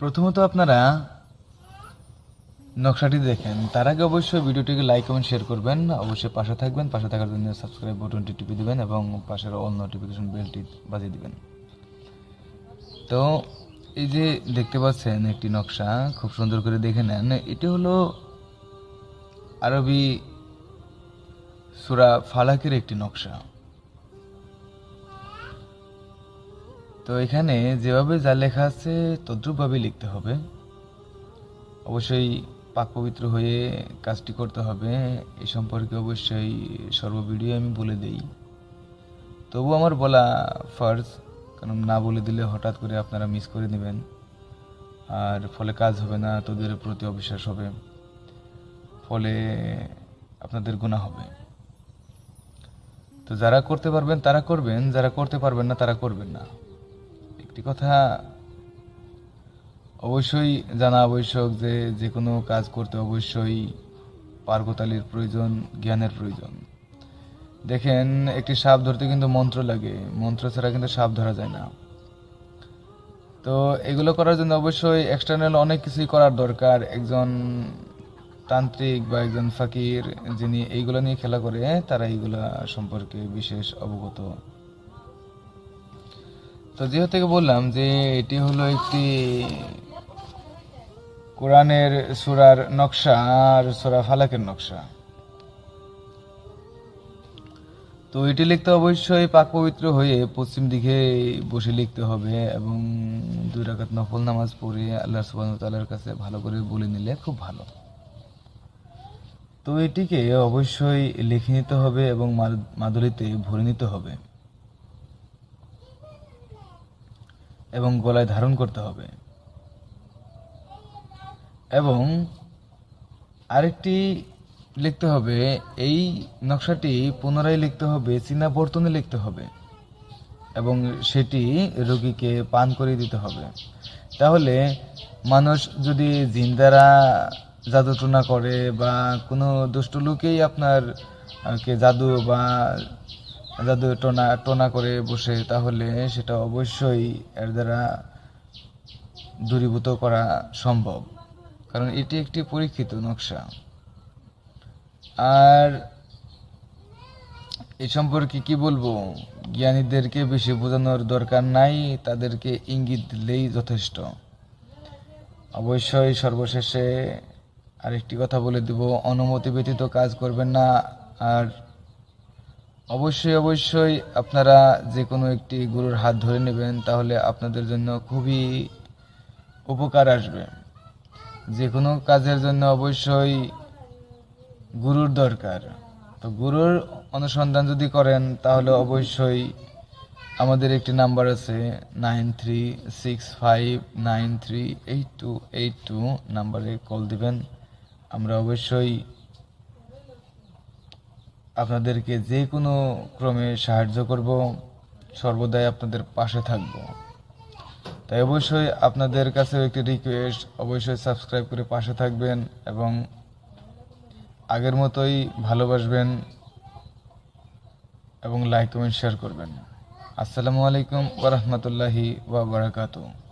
প্রথমত আপনারা নকশাটি দেখেন। তার আগে অবশ্যই ভিডিওটিকে লাইক কমেন্ট শেয়ার করবেন। অবশ্যই পাশে থাকবেন। পাশে থাকার জন্য সাবস্ক্রাইব বাটনটি টিপে দিবেন এবং পাশের অল নোটিফিকেশন বেলটি বাজিয়ে দিবেন। তো এই যে দেখতে পাচ্ছেন একটি নকশা, খুব সুন্দর করে দেখে নেন। এটি হলো আরবি সুরা ফালাকের একটি নকশা। তো এখানে যেভাবে যা লেখা আছে তদ্রুপভাবে লিখতে হবে। অবশ্যই পাক পবিত্র হয়ে কাজটি করতে হবে। এই সম্পর্কে অবশ্যই সর্ব ভিডিও আমি বলে দেই। তবু আমার বলা ফার্জ, কারণ না বলে দিলে হঠাৎ করে আপনারা মিস করে নেবেন আর ফলে কাজ হবে না, তোদের প্রতি অবিশ্বাস হবে। ফলে আপনাদের গুণা হবে। তো যারা করতে পারবেন তারা করবেন, যারা করতে পারবেন না তারা করবেন না। একটি কথা, অবশ্যই জানা আবশ্যক যে যে কোনো কাজ করতে অবশ্যই পার্গতালির প্রয়োজন, জ্ঞানের প্রয়োজন। দেখেন, একটি সাপ ধরতে কিন্তু মন্ত্র লাগে। মন্ত্র ছাড়া কিন্তু সাপ ধরা যায় না। তো এগুলো করার জন্য অবশ্যই এক্সটার্নাল অনেক কিছুই করার দরকার। একজন তান্ত্রিক বা একজন ফাকির যিনি এইগুলো নিয়ে খেলা করে, তারা এইগুলা সম্পর্কে বিশেষ অবগত। তো যেহেতু থেকে বললাম যে এটি হলো একটি কোরআনের সুরার নকশা আর সুরা ফালাকের নকশা। তো এটি লিখতে অবশ্যই পাক পবিত্র হয়ে পশ্চিম দিকে বসে লিখতে হবে এবং দুই রাকাত নফল নামাজ পড়ে আল্লাহ ওয়া কাছে ভালো করে বলে নিলে খুব ভালো। তো এটিকে অবশ্যই লিখে নিতে হবে এবং মাদ- মাদুলিতে ভরে নিতে হবে। এবং গলায় ধারণ করতে হবে। এবং আরেকটি লিখতে হবে, এই নকশাটি পুনরায় লিখতে হবে চীনা বর্তনে লিখতে হবে, এবং সেটি রোগীকে পান করে দিতে হবে। তাহলে মানুষ যদি জিন দ্বারা জাদু টুনা করে বা কোনো দুষ্ট লোকেই আপনার কে জাদু বা জাদু টোনা টোনা করে বসে, তাহলে সেটা অবশ্যই এর দ্বারা দূরীভূত করা সম্ভব। কারণ এটি একটি পরীক্ষিত নকশা। আর এই সম্পর্কে কি বলব? জ্ঞানীদেরকে বেশি বোঝানোর দরকার নাই, তাদেরকে ইঙ্গিত দিলেই যথেষ্ট। অবশ্যই সর্বশেষে আরেকটি কথা বলে দেব, অনুমতি ব্যতীত কাজ করবেন না, আর অবশ্যই অবশ্যই আপনারা যে কোনো একটি গুরুর হাত ধরে নেবেন, তাহলে আপনাদের জন্য খুবই উপকার আসবে। যে কোনো কাজের জন্য অবশ্যই গুরুর দরকার। তো গুরুর অনুসন্ধান যদি করেন, তাহলে অবশ্যই আমাদের একটি নাম্বার আছে nine three six five nine three eight two eight two নাম্বারে কল দিবেন। আমরা অবশ্যই আপনাদেরকে যে কোনো ক্রমে সাহায্য করব, সর্বদাই আপনাদের পাশে থাকব। তাই অবশ্যই আপনাদের কাছেও একটি রিকোয়েস্ট অবশ্যই সাবস্ক্রাইব করে পাশে থাকবেন এবং আগের মতোই ভালোবাসবেন এবং লাইক কমেন্ট শেয়ার করবেন। আসসালামু আলাইকুম ওরহমতুল্লাহি ওয়া বারাকাতুহু।